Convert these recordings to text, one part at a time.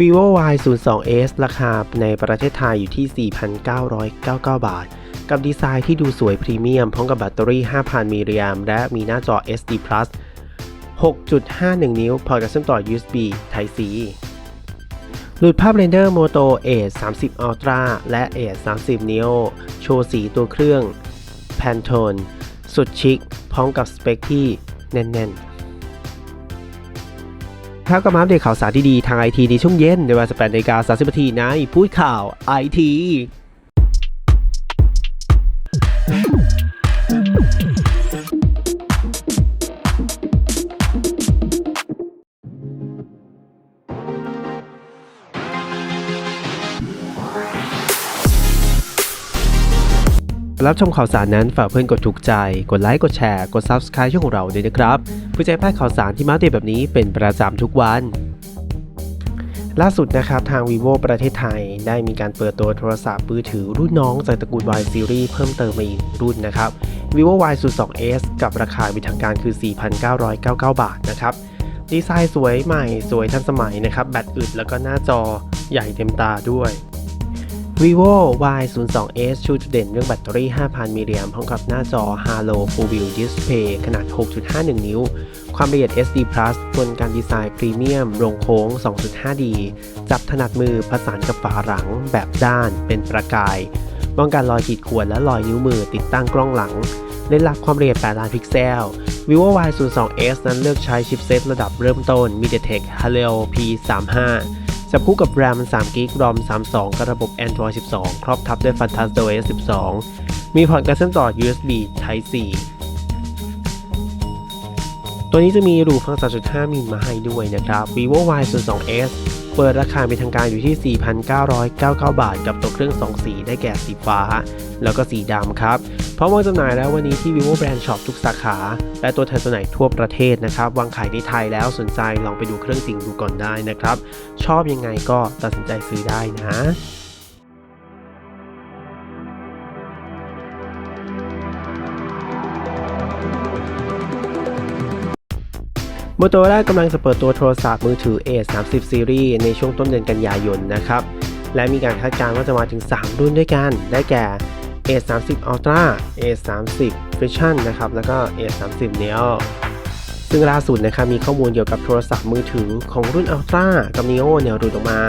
vivo y 0 2 s ราคาในประเทศไทยอยู่ที่ 4,999 บาท กับดีไซน์ที่ดูสวยพรีเมียม พร้อมกับแบตเตอรี่ 5,000 มิลลิแอมและมีหน้าจอ SD Plus 6.51 นิ้ว พอร์ตกับเชื่อมต่อ USB Type C หลุดภาพเรนเดอร์ Moto Edge 30 Ultra และ Edge 30 Neo โชว์สีตัวเครื่อง Pantone สุดชิค พร้อมกับสเปคที่แน่น ๆ ครับก็มาอัปเดตข่าวสารดีๆทางไอทีในช่วงเย็นในเวลา18นาฬิกา30นาทีในพูดข่าวไอที รับชมข่าวสารนั้นฝากเพื่อนกดถูกใจ กดไลค์กดแชร์กด Subscribe ช่องของเราด้วยนะครับเพื่อจะให้พลาดข่าวสารที่มาเดตแบบนี้เป็นประจำทุกวันล่าสุดนะครับทาง vivo ประเทศไทย ได้มีการเปิดตัวโทรศัพท์มือถือรุ่นน้องจากตระกูล Y Series เพิ่มเติมมาอีกรุ่นนะครับ vivo y 0 2 s กับราคาเป็นทางการคือ 4,999 บาทนะครับ ดีไซน์สวยใหม่สวยทันสมัยนะครับ แบตอึดแล้วก็หน้าจอใหญ่เต็มตาด้วย vivo y 0 2 s ชูจุดเด่นเรื่องแบตเตอรี่ 5,000 มิลลิแอมพร้อมกับหน้าจอ Halo Full View Display ขนาด 6.51 นิ้ว ความละเอียด SD Plus บนการดีไซน์พรีเมียมโรงโค้ง 2.5D จับถนัดมือผสานกับฝาหลัง แบบด้าน เป็นประกายป้องกันรอยขีดข่วนและรอยนิ้วมือติดตั้งกล้องหลังเล่นลักความละเอียด 8 ล้านพิกเซล vivo y 0 2 s นั้นเลือกใช้ชิปเซตระดับเริ่มต้น MediaTek Helio P35 จับคู่กับ RAM 3 g b ROM 32 กับระบบ Android 12 ครอบทับด้วย Fantasy OS 12 มีพอร์ตการเชื่อมต่อ USB Type C ตัวนี้จะมีรูฟัง 3.5 มิลมาให้ด้วยนะครับ vivo y 0 2 s เปิดราคาเป็นทางการอยู่ที่ 4,999 บาท กับตัวเครื่อง 2 สีได้แก่สีฟ้า แล้วก็สีดำครับ พร้อมวางจำหน่ายแล้ววันนี้ที่ vivo brand shop ทุกสาขา และตัวแทนจำหน่ายทั่วประเทศนะครับ วางขายในไทยแล้วสนใจลองไปดูเครื่องจริงดูก่อนได้นะครับ ชอบยังไงก็ตัดสินใจซื้อได้นะ m o t o r o l a กำลังจะเปิดตัวโทรศัพท์มือถือ A30 Series ในช่วงต้นเดือนกันยายนนะครับ และมีการคาดการณ์ว่าจะมาถึง 3 รุ่นด้วยกัน ได้แก่ A30 Ultra A30 Vision นะครับ แล้วก็ A30 Neo ซึ่งล่าสุดนะครับมีข้อมูลเกี่ยวกับโทรศัพท์มือถือของรุ่น Ultra กับ Neo เนี่ยหลุดออกมา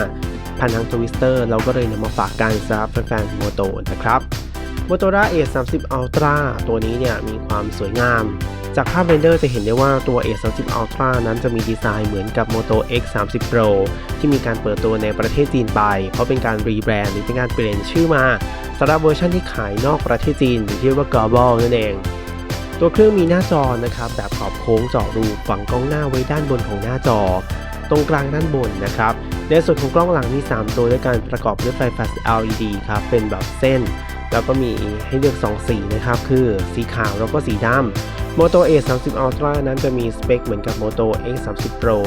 ผ่านทางทวิสเตอร์เราก็เลยนำมาฝากกันสำหรับแฟนๆ Moto นะครับ Motorola A30 Ultra ตัวนี้เนี่ยมีความสวยงาม จากภาพเรนเดอร์จะเห็นได้ว่าตัว A30 Ultra นั้นจะมีดีไซน์เหมือนกับ Moto X30 Pro ที่มีการเปิดตัวในประเทศจีนไป เพราะเป็นการรีแบรนด์หรือเป็นการเปลี่ยนชื่อมาสำหรับเวอร์ชันที่ขายนอกประเทศจีนหรือที่เรียกว่า Global นั่นเองตัวเครื่องมีหน้าจอนะครับแบบขอบโค้งเจาะรูฝังกล้องหน้าไว้ด้านบนของหน้าจอ ตรงกลางด้านบนนะครับในส่วนของกล้องหลังมี 3 ตัวด้วยการประกอบด้วยไฟแฟลช LED ครับเป็นแบบเส้น แล้วก็มีให้เลือก 2 สีนะครับ คือสีขาวแล้วก็สีดำ Moto A30 Ultra นั้นจะมีสเปคเหมือนกับ Moto X30 Pro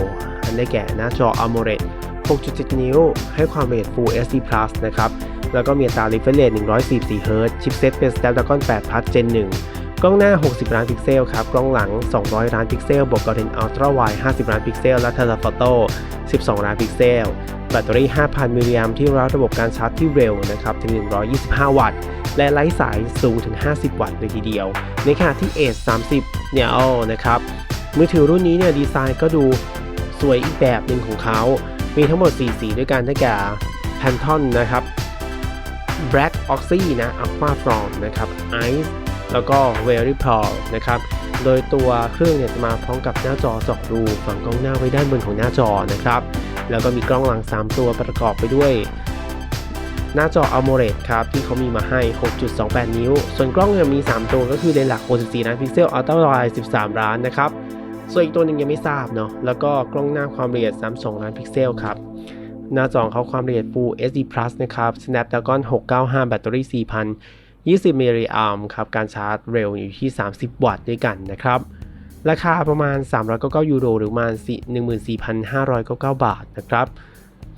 อันได้แก่หน้าจอ AMOLED 6.7 นิ้ว ให้ความละเอียด Full HD Plus นะครับ แล้วก็มีอัตรา refresh rate 144 Hz ชิปเซตเป็น Snapdragon 8 Plus Gen 1 กล้องหน้า 60 ล้านพิกเซลครับ กล้องหลัง 200 ล้านพิกเซล บวกกับเลนส์ Ultra Wide 50 ล้านพิกเซล และ Telephoto 12 ล้านพิกเซล แบตเตอรี่ 5,000 มิลลิแอมที่รับระบบการชาร์จที่เร็วนะครับถึง 125 วัตต์ และไร้สายสูงถึง 50 วัตต์เลยทีเดียว ในขณะที่ Edge 30 เนี่ยโอ้นะครับ มือถือรุ่นนี้เนี่ยดีไซน์ก็ดูสวยอีกแบบหนึ่งของเขา มีทั้งหมด 4 สีด้วยกันได้แก่ Pantone นะครับ Black Oxy นะ Aqua From นะครับ Ice แล้วก็ Very Pearl นะครับโดยตัวเครื่องเนี่ยจะมาพร้อมกับหน้าจอเจาะรูฝังกล้องหน้าไว้ด้านบนของหน้าจอนะครับ แล้วก็มีกล้องหลัง 3 ตัวประกอบไปด้วย หน้าจอ AMOLED ครับ ที่เขามีมาให้ 6.28 นิ้ว ส่วนกล้องเนี่ยมี 3 ตัวก็คือเลนส์หลัก 64 ล้านพิกเซล Ultra Wide 13 ล้านนะครับ ส่วนอีกตัวหนึ่งยังไม่ทราบเนาะแล้วก็กล้องหน้าความละเอียด 32 ล้านพิกเซลครับหน้าจอเขาความละเอียด Full HD Plus นะครับ Snapdragon 695 แบตเตอรี่ 4,000 20มิลลิแอมป์ครับ การชาร์จเร็วอยู่ที่ 30 วัตต์ด้วยกันนะครับ ราคาประมาณ 399 ยูโร หรือประมาณ 14,599 บาทนะครับ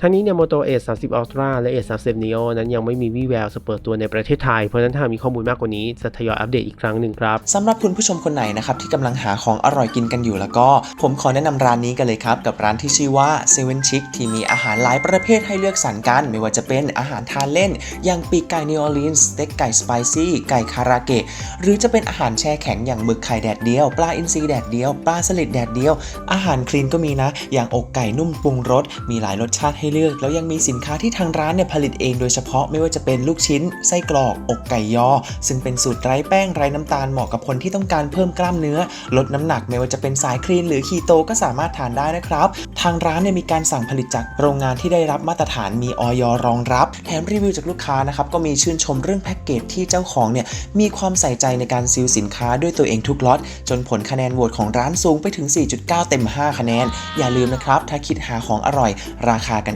ทั้งนี้เนี่ย Moto Edge 30 Ultra และ Edge 30 Neo นั้นยังไม่มีวี่แววจะเปิดตัวในประเทศไทย เพราะฉะนั้นถ้ามีข้อมูลมากกว่านี้จะทยอยอัปเดตอีกครั้งหนึ่งครับสำหรับคุณผู้ชมคนไหนนะครับที่กำลังหาของอร่อยกินกันอยู่แล้วก็ ผมขอแนะนำร้านนี้กันเลยครับ กับร้านที่ชื่อว่า Seven Chic ที่มีอาหารหลายประเภทให้เลือกสรรกัน ไม่ว่าจะเป็นอาหารทานเล่น อย่างปีกไก่นิวออร์ลีนส์สเต็กไก่สไปซี่ไก่คาราเกะหรือจะเป็นอาหารแช่แข็งอย่างหมึกไข่แดดเดียว ปลาอินทรีแดดเดียวปลาสลิดแดดเดียว อาหารคลีนก็มีนะ อย่างอกไก่นุ่มปรุงรสมีหลายรสชาติให้เลือก แล้วยังมีสินค้าที่ทางร้านเนี่ยผลิตเองโดยเฉพาะไม่ว่าจะเป็นลูกชิ้น ไส้กรอก อกไก่ยอ ซึ่งเป็นสูตรไร้แป้งไร้น้ำตาลเหมาะกับคนที่ต้องการเพิ่มกล้ามเนื้อ ลดน้ำหนักไม่ว่าจะเป็นสายคลีนหรือคีโตก็สามารถทานได้นะครับ ทางร้านเนี่ยมีการสั่งผลิตจากโรงงานที่ได้รับมาตรฐานมีออยรองรับ แถมรีวิวจากลูกค้านะครับก็มีชื่นชมเรื่องแพ็กเกจที่เจ้าของเนี่ยมีความใส่ใจในการซีลสินค้าด้วยตัวเองทุกล็อตจนผลคะแนนโหวตของร้านสูงไปถึง 4.9 เต็ม 5 คะแนน อย่าลืมนะครับถ้าคิดหาของอร่อย ราคากัน